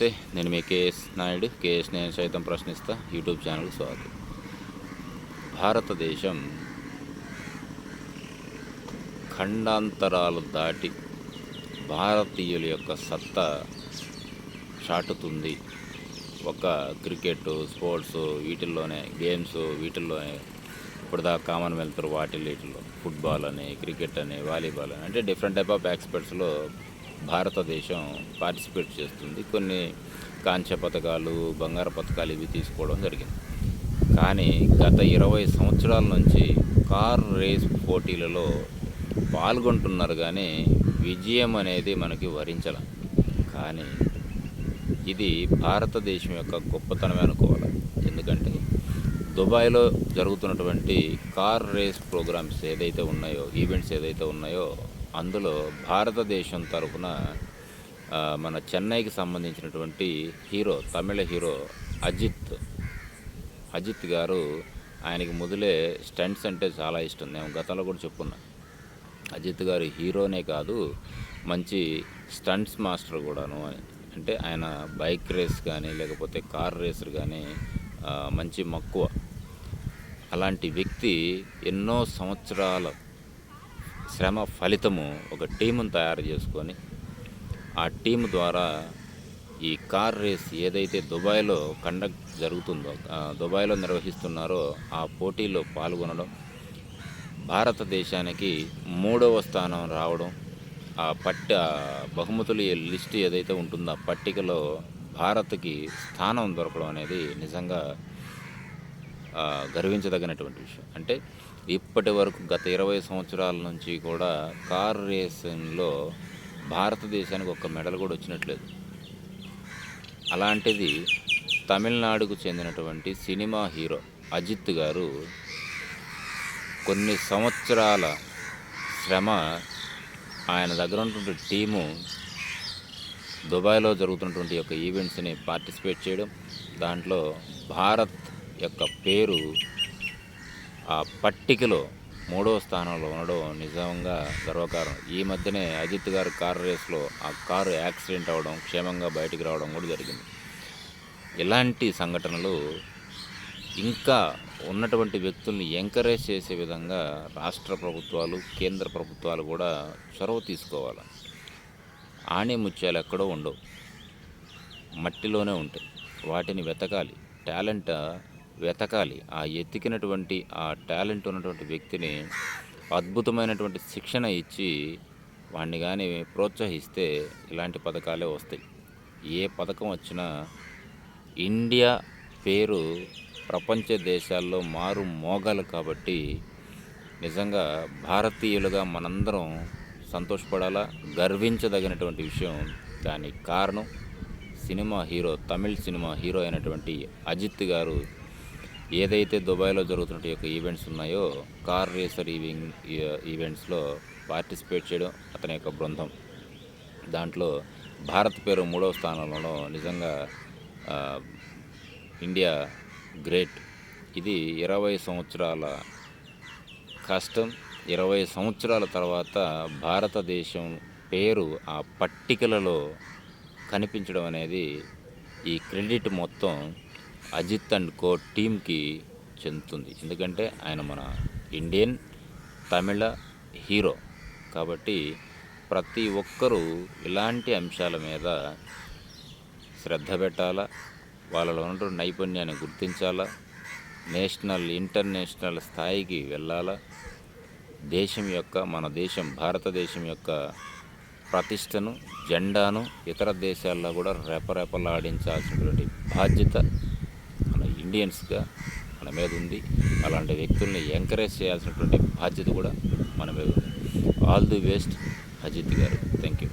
నమస్తే నేను మీ KS Naidu KS నేను సైతం ప్రశ్నిస్తా యూట్యూబ్ ఛానల్కి స్వాగతం. భారతదేశం ఖండాంతరాలు దాటి భారతీయుల యొక్క సత్తా చాటుతుంది. ఒక క్రికెట్ స్పోర్ట్స్ వీటిల్లోనే గేమ్స్ వీటిల్లోనే ఇప్పుడు దా వెళ్తారు వాటిల్లో వీటిల్లో ఫుట్బాల్ అని క్రికెట్ అని వాలీబాల్ అని అంటే డిఫరెంట్ టైప్ ఆఫ్ ఎక్స్పర్ట్స్లో భారతదేశం పార్టిసిపేట్ చేస్తుంది. కొన్ని కాంస్య పథకాలు బంగారు పథకాలు ఇవి తీసుకోవడం జరిగింది. కానీ గత ఇరవై సంవత్సరాల నుంచి కార్ రేస్ పోటీలలో పాల్గొంటున్నారు కానీ విజయం అనేది మనకి వరించాల. కానీ ఇది భారతదేశం యొక్క గొప్పతనమే అనుకోవాలి. ఎందుకంటే దుబాయ్లో జరుగుతున్నటువంటి కార్ రేస్ ప్రోగ్రామ్స్ ఏదైతే ఉన్నాయో ఈవెంట్స్ ఏదైతే ఉన్నాయో అందులో భారతదేశం తరఫున మన చెన్నైకి సంబంధించినటువంటి హీరో తమిళ హీరో అజిత్. అజిత్ గారు ఆయనకి మొదలే స్టంట్స్ అంటే చాలా ఇష్టం. నేను గతంలో కూడా చెప్పున్నా అజిత్ గారు హీరోనే కాదు మంచి స్టంట్స్ మాస్టర్ కూడాను. అని అంటే ఆయన బైక్ రేస్ కానీ లేకపోతే కార్ రేసర్ కానీ మంచి మక్కువ. అలాంటి వ్యక్తి ఎన్నో సంవత్సరాల శ్రమ ఫలితము ఒక టీమును తయారు చేసుకొని ఆ టీం ద్వారా ఈ కార్ రేస్ ఏదైతే దుబాయ్లో కండక్ట్ జరుగుతుందో దుబాయ్లో నిర్వహిస్తున్నారో ఆ పోటీలో పాల్గొనడం భారతదేశానికి మూడవ స్థానం రావడం ఆ పట్ట బహుమతులు లిస్ట్ ఏదైతే ఉంటుందో ఆ పట్టికలో భారత్కి స్థానం దొరకడం అనేది నిజంగా గర్వించదగినటువంటి విషయం. అంటే ఇప్పటి వరకు గత ఇరవై సంవత్సరాల నుంచి కూడా కార్ రేసింగ్లో భారతదేశానికి ఒక మెడల్ కూడా వచ్చినట్లేదు. అలాంటిది తమిళనాడుకు చెందినటువంటి సినిమా హీరో అజిత్ గారు కొన్ని సంవత్సరాల శ్రమ ఆయన దగ్గర ఉన్నటువంటి టీము దుబాయ్లో జరుగుతున్నటువంటి యొక్క ఈవెంట్స్ని పార్టిసిపేట్ చేయడం దాంట్లో భారత్ యొక్క పేరు ఆ పట్టికలో మూడవ స్థానంలో ఉండడం నిజంగా గర్వకారణం. ఈ మధ్యనే అజిత్ గారు కారు రేస్లో ఆ కారు యాక్సిడెంట్ అవ్వడం క్షేమంగా బయటికి రావడం కూడా జరిగింది. ఇలాంటి సంఘటనలు ఇంకా ఉన్నటువంటి వ్యక్తుల్ని ఎంకరేజ్ చేసే విధంగా రాష్ట్ర ప్రభుత్వాలు కేంద్ర ప్రభుత్వాలు కూడా చొరవ తీసుకోవాలి. ఆనే ముత్యాలు ఎక్కడో ఉండవు. మట్టిలోనే ఉంటాయి. వాటిని వెతకాలి. టాలెంట్ వెతకాలి. ఆ ఎతికినటువంటి ఆ టాలెంట్ ఉన్నటువంటి వ్యక్తిని అద్భుతమైనటువంటి శిక్షణ ఇచ్చి వాడిని కానీ ప్రోత్సహిస్తే ఇలాంటి పథకాలే వస్తాయి. ఏ పథకం వచ్చినా ఇండియా పేరు ప్రపంచ దేశాల్లో మారు మోగాలి కాబట్టి నిజంగా భారతీయులుగా మనందరం సంతోషపడాలా? గర్వించదగినటువంటి విషయం దానికి కారణం cinema hero Tamil cinema hero అయినటువంటి అజిత్ గారు ఏదైతే దుబాయ్లో జరుగుతున్న యొక్క ఈవెంట్స్ ఉన్నాయో కార్ రేసర్ ఈవింగ్ ఈవెంట్స్లో పార్టిసిపేట్ చేయడం అతని యొక్క బృందం. దాంట్లో భారత్ పేరు మూడవ స్థానంలో నిజంగా ఇండియా గ్రేట్. ఇది ఇరవై సంవత్సరాల కష్టం. ఇరవై సంవత్సరాల తర్వాత భారతదేశం పేరు ఆ పట్టికలలో కనిపించడం అనేది ఈ క్రెడిట్ మొత్తం అజిత్ అండ్ కో టీమ్కి చెందుతుంది. ఎందుకంటే ఆయన మన ఇండియన్ తమిళ హీరో. కాబట్టి ప్రతి ఒక్కరూ ఇలాంటి అంశాల మీద శ్రద్ధ పెట్టాలా? వాళ్ళలో ఉన్నటువంటి నైపుణ్యాన్ని గుర్తించాలా? నేషనల్ ఇంటర్నేషనల్ స్థాయికి వెళ్ళాలా? దేశం యొక్క మన దేశం భారతదేశం యొక్క ప్రతిష్టను జెండాను ఇతర దేశాల్లో కూడా రెపరెపలాడించాల్సినటువంటి బాధ్యత ఇండియన్స్గా మన మీద ఉంది. అలాంటి వ్యక్తుల్ని ఎంకరేజ్ చేయాల్సినటువంటి బాధ్యత కూడా మన మీద ఉంది. ఆల్ ది బెస్ట్ అజిత్ గారు. Thank you